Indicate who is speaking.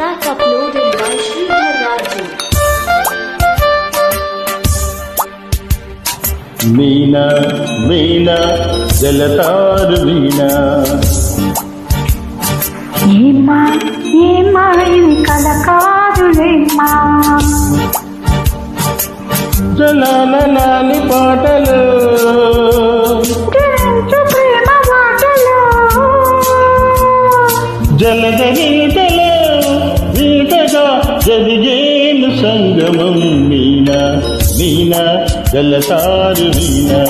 Speaker 1: uploaded by Sridhar Raju.
Speaker 2: Meena Meena జలతారు Meena
Speaker 3: ఏమ్మా ఏమ్మా ఇది కల కాదులేమ్మా
Speaker 2: జలాలి పాటలు
Speaker 3: గురించు ప్రేమ
Speaker 2: జరిగేను సంగమం మీనా మీనా జలతారు మీనా.